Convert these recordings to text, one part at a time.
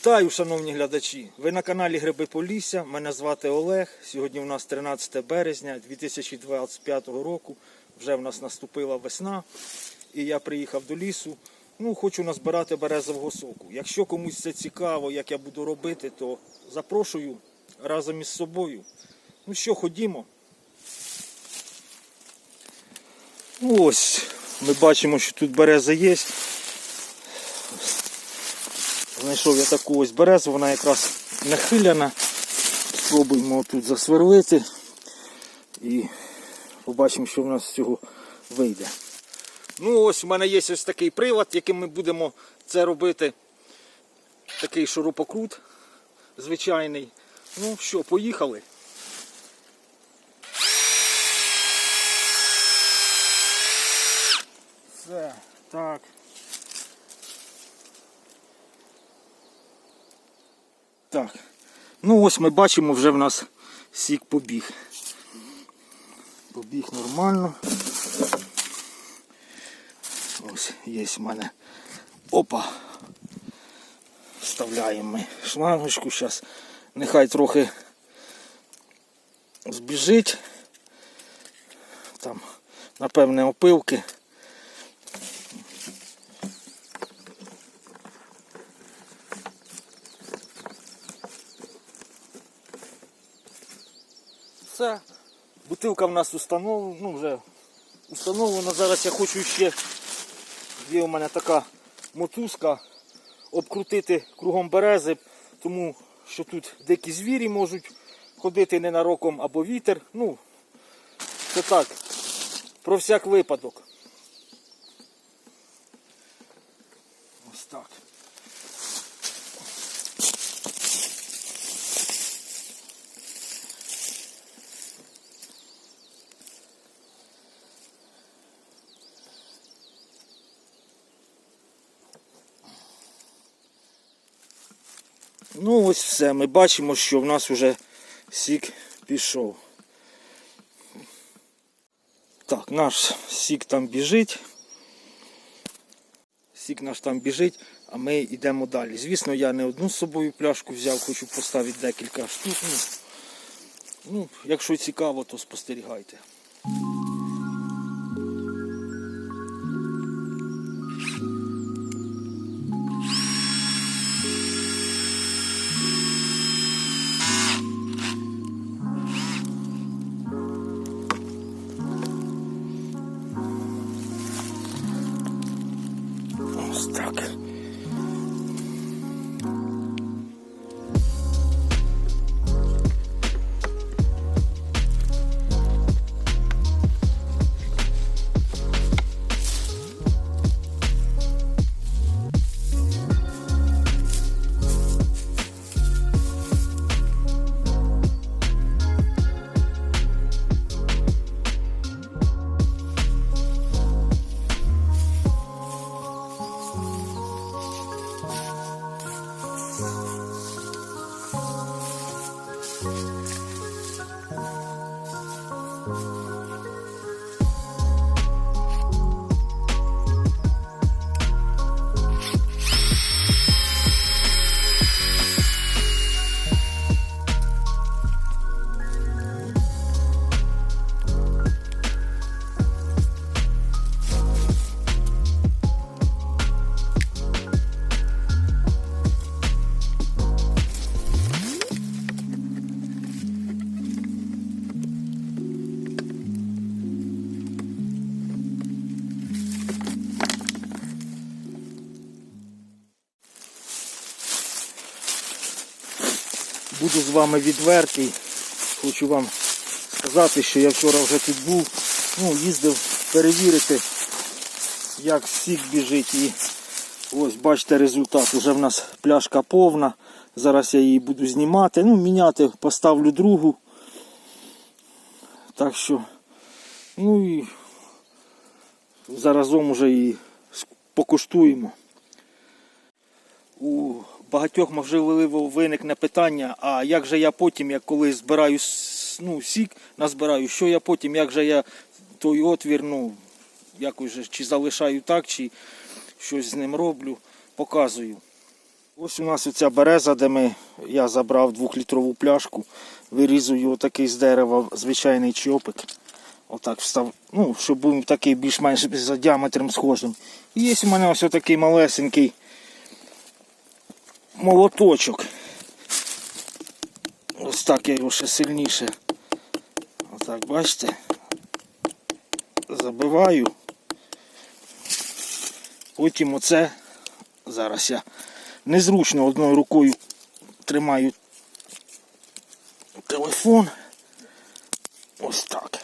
Вітаю, шановні глядачі! Ви на каналі Гриби Полісся. Мене звати Олег. Сьогодні у нас 13 березня 2025 року. Вже в нас наступила весна. І я приїхав до лісу. Ну, хочу назбирати березового соку. Якщо комусь це цікаво, як я буду робити, то запрошую разом із собою. Ну що, ходімо. Ось, ми бачимо, що тут береза є. Знайшов я таку ось березу, вона якраз нахиляна. Спробуємо тут засверлити і побачимо, що в нас з цього вийде. Ну ось у мене є ось такий прилад, яким ми будемо це робити. Такий шурупокрут звичайний. Ну що, поїхали. Все, так. Так. Ну ось ми бачимо, вже в нас сік побіг. Побіг нормально. Ось є в мене. Опа. Вставляємо ми шлангочку. Зараз нехай трохи збіжить. Там, напевне, опилки. Все. Бутилка в нас установлена, ну вже установлена. Зараз я хочу ще, є у мене така мотузка, обкрутити кругом берези, тому що тут дикі звірі можуть ходити ненароком або вітер. Ну, це так, про всяк випадок. Ось так. Ну ось все, ми бачимо, що в нас вже сік пішов. Так, наш сік там біжить. Сік наш там біжить, а ми йдемо далі. Звісно, я не одну з собою пляшку взяв, хочу поставити декілька штук. Ну, ну, якщо цікаво, то спостерігайте. Буду з вами відвертий. Хочу вам сказати, що я вчора вже тут був, ну, їздив перевірити, як сік біжить. І ось бачите результат. Уже в нас пляшка повна. Зараз я її буду знімати. Ну, міняти, поставлю другу. Так що, ну і заразом уже її покуштуємо. У багатьох можливо виникне питання, а як же я потім, як коли збираю ну, сік, назбираю, що я потім, як же я той отвір, ну, якось же, чи залишаю так, чи щось з ним роблю, показую. Ось у нас оця береза, де ми, я забрав двохлітрову пляшку, вирізую отакий з дерева звичайний чопик. Отак встав, ну, щоб був такий більш-менш за діаметром схожим. І є у мене ось такий малесенький молоточок. Ось так я його ще сильніше. Отак, бачите? Забиваю. Потім оце зараз я незручно одною рукою тримаю телефон. Ось так.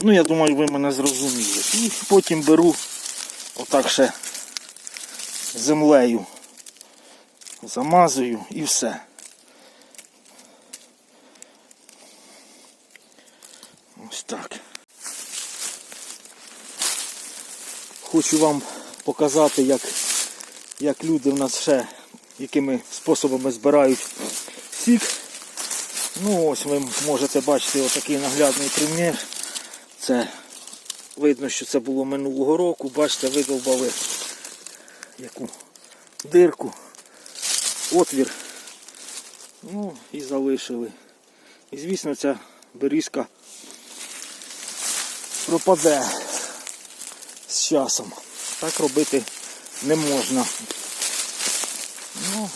Ну, я думаю, ви мене зрозуміли. І потім беру отак ще землею. Замазую і все. Ось так. Хочу вам показати, як, як люди в нас ще якими способами збирають сік. Ну ось ви можете бачити отакий наглядний примір. Це видно, що це було минулого року. Бачите, видовбали яку дирку, отвір. Ну і залишили. І звісно ця берізка пропаде з часом. Так робити не можна. Ну,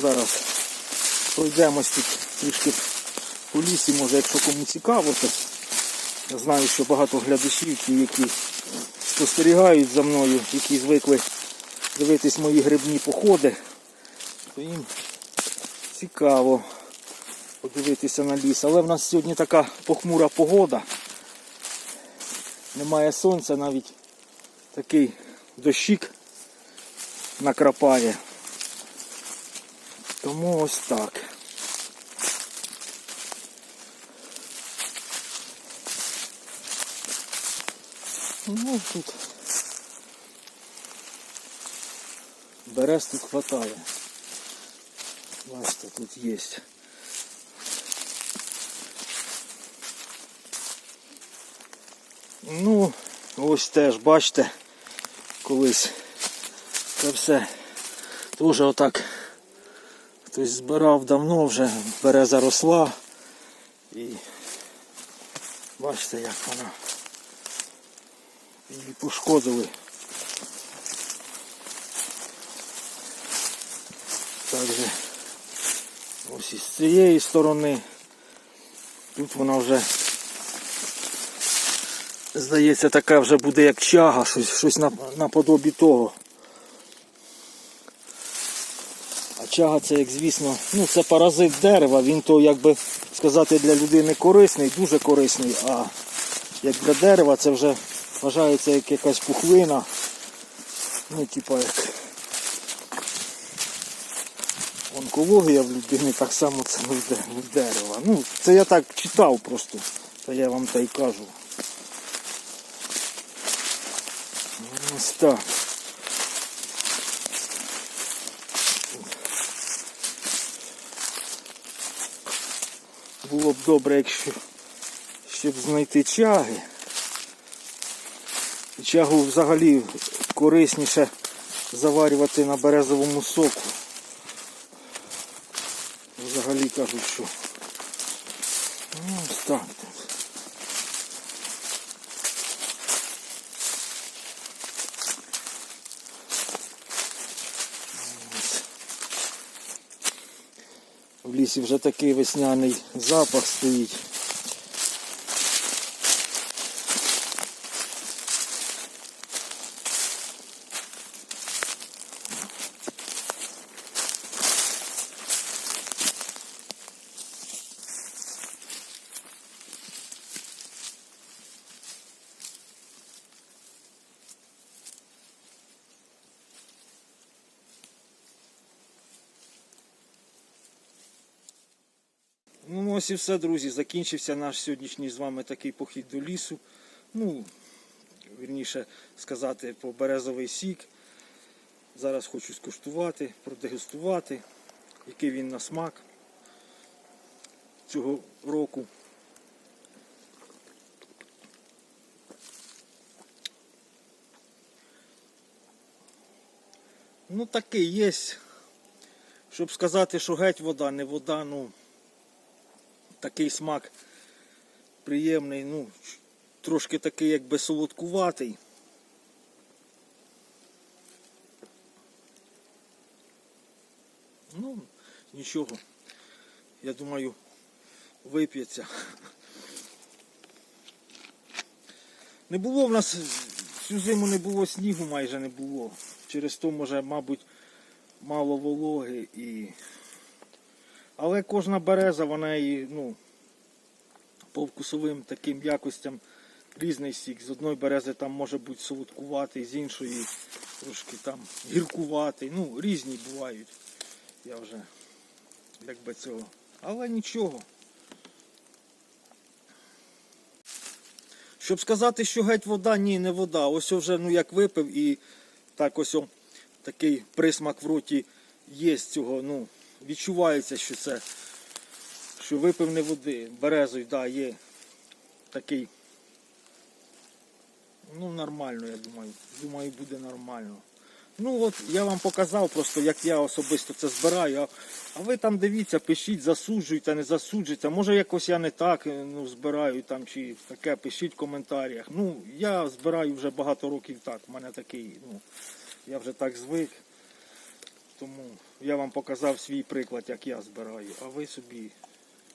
зараз пройдемось тут трішки по лісі, може, якщо кому цікаво, то я знаю, що багато глядачів, які спостерігають за мною, які звикли дивитись мої грибні походи, то їм цікаво подивитися на ліс. Але в нас сьогодні така похмура погода. Немає сонця, навіть такий дощик накрапає. Тому ось так. Ну тут берез тут хватає. Бачите, тут є. Ну, ось теж, бачите, колись це все теж отак хтось збирав давно вже, береза росла і бачите, як вона її пошкодили. Також ось із цієї сторони тут вона вже Здається, така вже буде як чага, щось, щось наподобі того. А чага це, як звісно, ну це паразит дерева, він то, як би сказати, для людини корисний, дуже корисний, а як для дерева це вже вважається як якась пухлина. Ну, типа як онкологія в людини, так само це в дерева. Ну, це я так читав просто, то я вам та й кажу. Ось так. Було б добре, якщо щоб знайти чаги. Чагу взагалі корисніше заварювати на березовому соку. Взагалі кажуть, що ну, так. В лісі вже такий весняний запах стоїть. ось і все, друзі. Закінчився наш сьогоднішній з вами такий похід до лісу. Ну, вірніше сказати, по березовий сік. Зараз хочу скуштувати, продегустувати, який він на смак цього року. Ну такий є. Щоб сказати, що геть вода, не вода, ну такий смак приємний, ну, трошки такий якби солодкуватий. Ну, нічого. Я думаю, вип'ється. Не було в нас всю зиму не було снігу, майже не було. Через то, може, мабуть, мало вологи і. Але кожна береза, вона і, ну, по вкусовим таким якостям різний сік. З одної берези там може бути солодкуватий, з іншої трошки там гіркуватий. Ну, різні бувають. Я вже якби цього. Але нічого. Щоб сказати, що геть вода, ні, не вода. Ось вже ну як випив і так ось о, такий присмак в роті є з цього. Ну, відчувається, що це, що випив не води. Березою, да, є такий. Ну, нормально, я думаю. Думаю, буде нормально. Ну от я вам показав просто, як я особисто це збираю. А, а ви там дивіться, пишіть, засуджуйте, не засуджуйте. Може якось я не так е, ну, збираю там чи таке, пишіть в коментарях. Ну, я збираю вже багато років так. У мене такий, ну, я вже так звик. Тому я вам показав свій приклад, як я збираю, а ви собі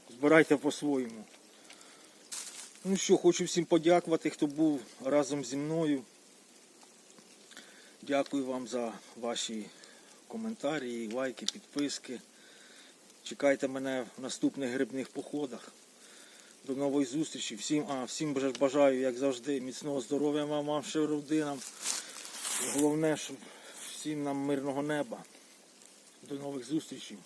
збирайте по-своєму. Ну що, хочу всім подякувати, хто був разом зі мною. Дякую вам за ваші коментарі, лайки, підписки. Чекайте мене в наступних грибних походах. До нової зустрічі. Всім, а, всім бажаю, як завжди, міцного здоров'я вам, ще родинам. Головне, щоб всім нам мирного неба. До нових зустрічей.